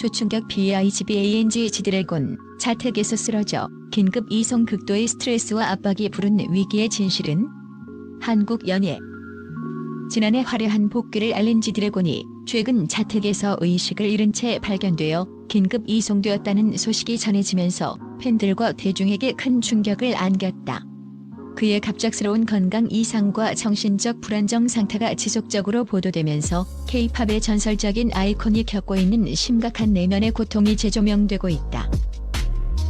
초충격 BIGBANG 지드래곤 자택에서 쓰러져 긴급 이송 극도의 스트레스와 압박이 부른 위기의 진실은 한국 연예 지난해 화려한 복귀를 알린 지드래곤이 최근 자택에서 의식을 잃은 채 발견되어 긴급 이송되었다는 소식이 전해지면서 팬들과 대중에게 큰 충격을 안겼다. 그의 갑작스러운 건강 이상과 정신적 불안정 상태가 지속적으로 보도되면서 K-팝의 전설적인 아이콘이 겪고 있는 심각한 내면의 고통이 재조명되고 있다.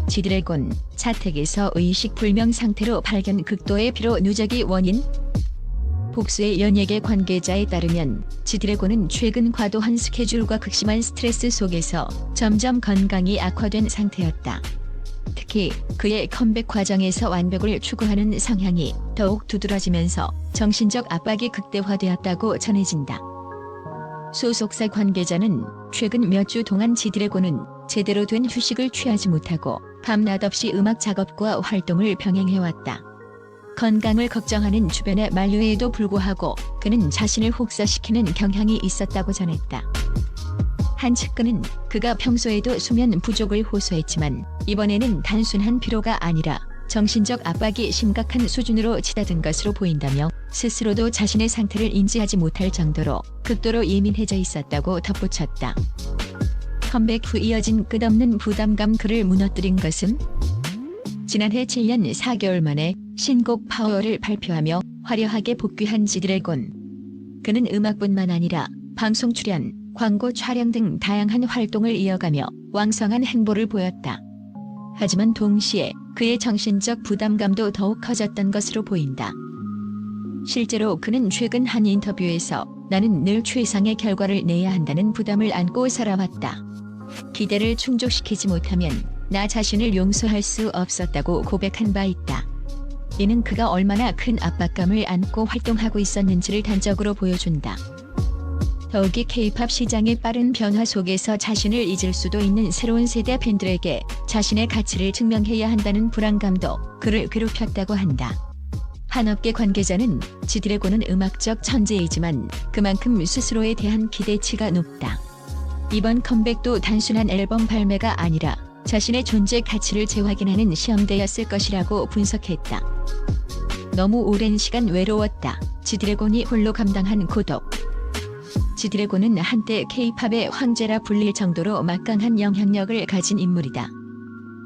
지드래곤 자택에서 의식 불명 상태로 발견 극도의 피로 누적이 원인 복수의 연예계 관계자에 따르면 지드래곤은 최근 과도한 스케줄과 극심한 스트레스 속에서 점점 건강이 악화된 상태였다. 특히 그의 컴백 과정에서 완벽을 추구하는 성향이 더욱 두드러지면서 정신적 압박이 극대화되었다고 전해진다. 소속사 관계자는 최근 몇 주 동안 지드래곤은 제대로 된 휴식을 취하지 못하고 밤낮 없이 음악 작업과 활동을 병행해왔다. 건강을 걱정하는 주변의 만류에도 불구하고 그는 자신을 혹사시키는 경향이 있었다고 전했다. 한 측근은 그가 평소에도 수면 부족을 호소했지만 이번에는 단순한 피로가 아니라 정신적 압박이 심각한 수준으로 치닫은 것으로 보인다며 스스로도 자신의 상태를 인지하지 못할 정도로 극도로 예민해져 있었다고 덧붙였다. 컴백 후 이어진 끝없는 부담감 그를 무너뜨린 것은 지난해 7년 4개월 만에 신곡 파워를 발표하며 화려하게 복귀한 지드래곤. 그는 음악뿐만 아니라 방송 출연, 광고 촬영 등 다양한 활동을 이어가며 왕성한 행보를 보였다. 하지만 동시에 그의 정신적 부담감도 더욱 커졌던 것으로 보인다. 실제로 그는 최근 한 인터뷰에서 나는 늘 최상의 결과를 내야 한다는 부담을 안고 살아왔다. 기대를 충족시키지 못하면 나 자신을 용서할 수 없었다고 고백한 바 있다. 이는 그가 얼마나 큰 압박감을 안고 활동하고 있었는지를 단적으로 보여준다. 더욱이 K-팝 시장의 빠른 변화 속에서 자신을 잊을 수도 있는 새로운 세대 팬들에게 자신의 가치를 증명해야 한다는 불안감도 그를 괴롭혔다고 한다. 한 업계 관계자는 지드래곤은 음악적 천재이지만 그만큼 스스로에 대한 기대치가 높다. 이번 컴백도 단순한 앨범 발매가 아니라 자신의 존재 가치를 재확인하는 시험대였을 것이라고 분석했다. 너무 오랜 시간 외로웠다. 지드래곤이 홀로 감당한 고독. 지드래곤은 한때 K-팝의 황제라 불릴 정도로 막강한 영향력을 가진 인물이다.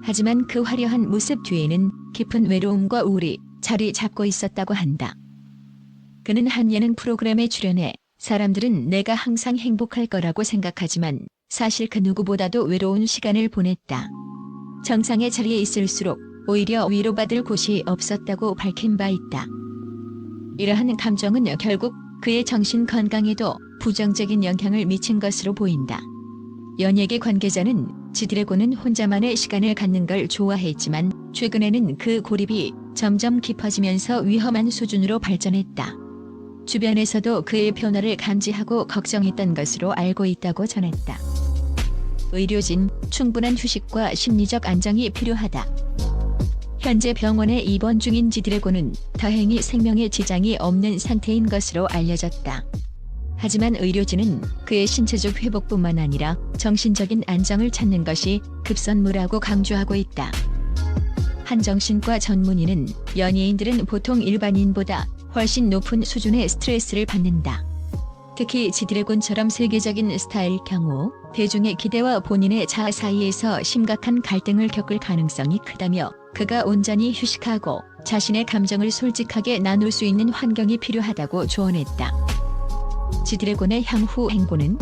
하지만 그 화려한 모습 뒤에는 깊은 외로움과 우울이 자리 잡고 있었다고 한다. 그는 한 예능 프로그램에 출연해 사람들은 내가 항상 행복할 거라고 생각하지만 사실 그 누구보다도 외로운 시간을 보냈다. 정상의 자리에 있을수록 오히려 위로받을 곳이 없었다고 밝힌 바 있다. 이러한 감정은 결국 그의 정신 건강에도 부정적인 영향을 미친 것으로 보인다. 연예계 관계자는 지드래곤은 혼자만의 시간을 갖는 걸 좋아했지만 최근에는 그 고립이 점점 깊어지면서 위험한 수준으로 발전했다. 주변에서도 그의 변화를 감지하고 걱정했던 것으로 알고 있다고 전했다. 의료진, 충분한 휴식과 심리적 안정이 필요하다. 현재 병원에 입원 중인 지드래곤은 다행히 생명에 지장이 없는 상태인 것으로 알려졌다. 하지만 의료진은 그의 신체적 회복뿐만 아니라 정신적인 안정을 찾는 것이 급선무라고 강조하고 있다. 한 정신과 전문의는 연예인들은 보통 일반인보다 훨씬 높은 수준의 스트레스를 받는다. 특히 지드래곤처럼 세계적인 스타일 경우 대중의 기대와 본인의 자아 사이에서 심각한 갈등을 겪을 가능성이 크다며 그가 온전히 휴식하고 자신의 감정을 솔직하게 나눌 수 있는 환경이 필요하다고 조언했다. 지드래곤의 향후 행보는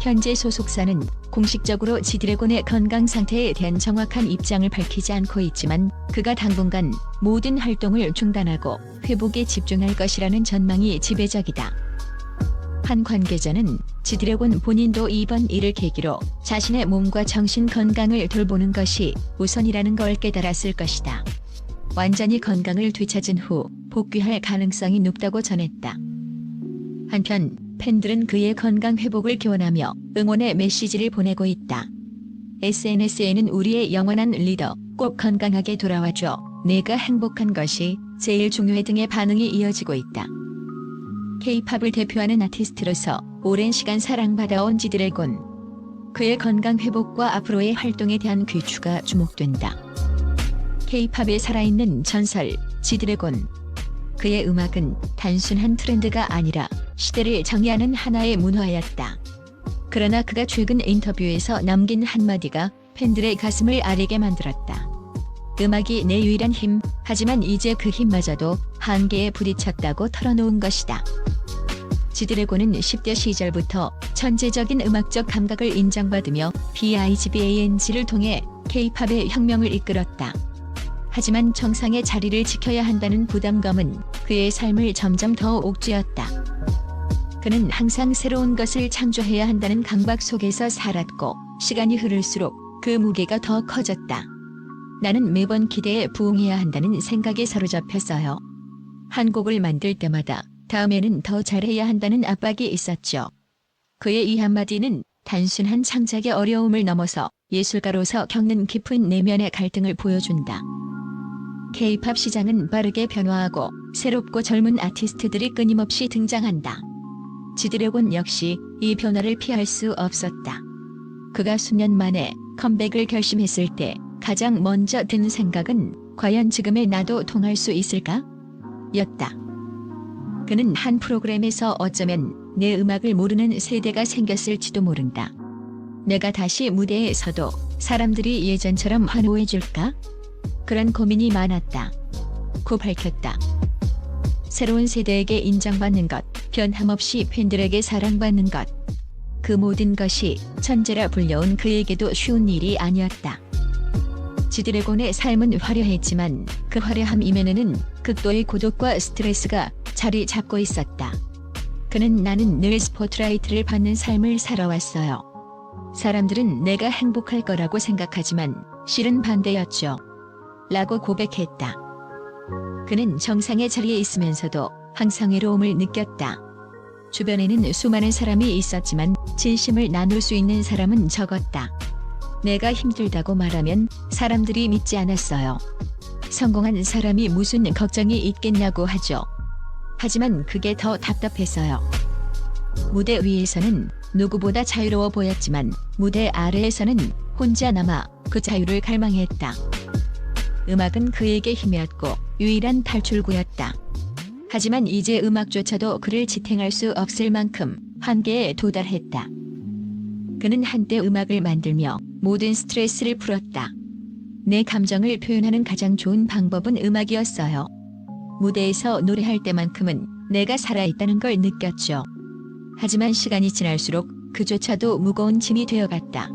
현재 소속사는 공식적으로 지드래곤의 건강 상태에 대한 정확한 입장을 밝히지 않고 있지만 그가 당분간 모든 활동을 중단하고 회복에 집중할 것이라는 전망이 지배적이다. 한 관계자는 지드래곤 본인도 이번 일을 계기로 자신의 몸과 정신 건강을 돌보는 것이 우선이라는 걸 깨달았을 것이다. 완전히 건강을 되찾은 후 복귀할 가능성이 높다고 전했다. 한편 팬들은 그의 건강 회복을 기원하며 응원의 메시지를 보내고 있다. SNS에는 우리의 영원한 리더 꼭 건강하게 돌아와줘. 내가 행복한 것이 제일 중요해 등의 반응이 이어지고 있다. K-팝을 대표하는 아티스트로서 오랜 시간 사랑받아온 지드래곤. 그의 건강 회복과 앞으로의 활동에 대한 귀추가 주목된다. K-팝의 살아있는 전설 지드래곤. 그의 음악은 단순한 트렌드가 아니라 시대를 정의하는 하나의 문화였다. 그러나 그가 최근 인터뷰에서 남긴 한마디가 팬들의 가슴을 아리게 만들었다. 음악이 내 유일한 힘, 하지만 이제 그 힘마저도 한계에 부딪혔다고 털어놓은 것이다. 지드래곤은 10대 시절부터 천재적인 음악적 감각을 인정받으며 BIGBANG를 통해 K-팝의 혁명을 이끌었다. 하지만 정상의 자리를 지켜야 한다는 부담감은 그의 삶을 점점 더 옥죄었다. 그는 항상 새로운 것을 창조해야 한다는 강박 속에서 살았고 시간이 흐를수록 그 무게가 더 커졌다. 나는 매번 기대에 부응해야 한다는 생각에 사로잡혔어요. 한 곡을 만들 때마다 다음에는 더 잘해야 한다는 압박이 있었죠. 그의 이 한마디는 단순한 창작의 어려움을 넘어서 예술가로서 겪는 깊은 내면의 갈등을 보여준다. K-팝 시장은 빠르게 변화하고 새롭고 젊은 아티스트들이 끊임없이 등장한다. 지드래곤 역시 이 변화를 피할 수 없었다. 그가 수년 만에 컴백을 결심했을 때 가장 먼저 든 생각은 과연 지금의 나도 통할 수 있을까? 였다. 그는 한 프로그램에서 어쩌면 내 음악을 모르는 세대가 생겼을지도 모른다. 내가 다시 무대에 서도 사람들이 예전처럼 환호해 줄까? 그런 고민이 많았다. 고 밝혔다. 새로운 세대에게 인정받는 것, 변함없이 팬들에게 사랑받는 것. 그 모든 것이 천재라 불려온 그에게도 쉬운 일이 아니었다. 지드래곤의 삶은 화려했지만 그 화려함 이면에는 극도의 고독과 스트레스가 자리 잡고 있었다. 그는 나는 늘 스포트라이트를 받는 삶을 살아왔어요. 사람들은 내가 행복할 거라고 생각하지만 실은 반대였죠. 라고 고백했다. 그는 정상의 자리에 있으면서도 항상 외로움을 느꼈다. 주변에는 수많은 사람이 있었지만 진심을 나눌 수 있는 사람은 적었다. 내가 힘들다고 말하면 사람들이 믿지 않았어요. 성공한 사람이 무슨 걱정이 있겠냐고 하죠. 하지만 그게 더 답답했어요. 무대 위에서는 누구보다 자유로워 보였지만 무대 아래에서는 혼자 남아 그 자유를 갈망했다. 음악은 그에게 힘이었고 유일한 탈출구였다. 하지만 이제 음악조차도 그를 지탱할 수 없을 만큼 한계에 도달했다. 그는 한때 음악을 만들며 모든 스트레스를 풀었다. 내 감정을 표현하는 가장 좋은 방법은 음악이었어요. 무대에서 노래할 때만큼은 내가 살아있다는 걸 느꼈죠. 하지만 시간이 지날수록 그조차도 무거운 짐이 되어갔다.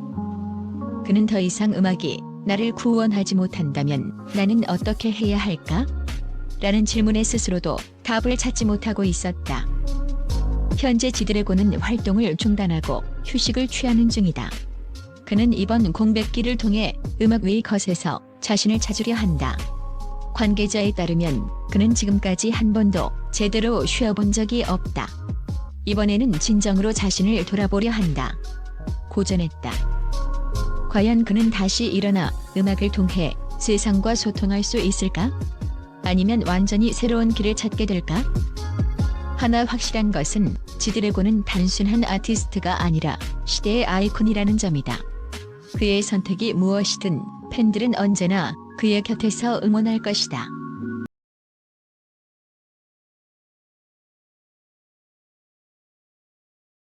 그는 더 이상 음악이 나를 구원하지 못한다면 나는 어떻게 해야 할까? 라는 질문에 스스로도 답을 찾지 못하고 있었다. 현재 지드래곤은 활동을 중단하고 휴식을 취하는 중이다. 그는 이번 공백기를 통해 음악 외의 것에서 자신을 찾으려 한다. 관계자에 따르면 그는 지금까지 한 번도 제대로 쉬어본 적이 없다. 이번에는 진정으로 자신을 돌아보려 한다. 고전했다. 과연 그는 다시 일어나 음악을 통해 세상과 소통할 수 있을까? 아니면 완전히 새로운 길을 찾게 될까? 하나 확실한 것은 지드래곤은 단순한 아티스트가 아니라 시대의 아이콘이라는 점이다. 그의 선택이 무엇이든 팬들은 언제나 그의 곁에서 응원할 것이다.